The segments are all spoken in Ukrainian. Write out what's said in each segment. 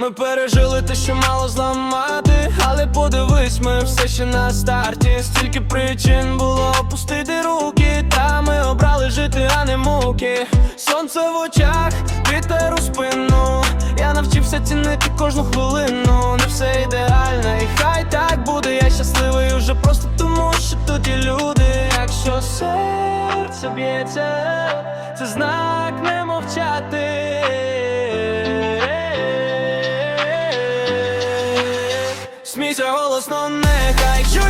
Ми пережили те, що мало зламати, але подивись, ми все ще на старті. Стільки причин було опустити руки, та ми обрали жити, а не муки. Сонце в очах, вітер у спину. Я навчився цінити кожну хвилину. Не все ідеально, і хай так буде. Я щасливий уже просто тому, що є люди. Якщо серце б'ється, це знак не мовчати. Нехай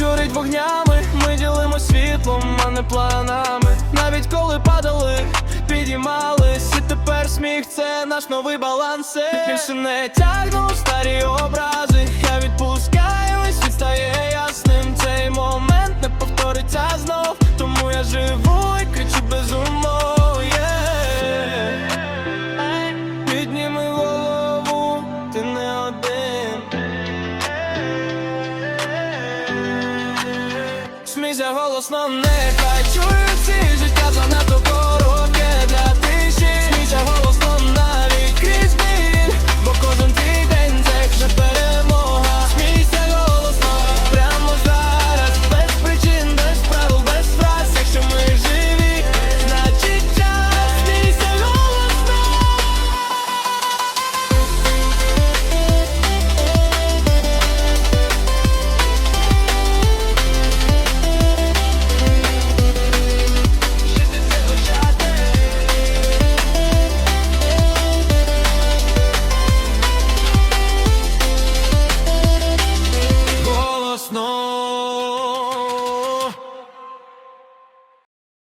горить вогнями. Ми ділимо світлом, а не планами. Навіть коли падали, підіймались. І тепер сміх це наш новий баланс. Більше не тягну старі образи. Я відпускаю, і стає друзя голосно не качує no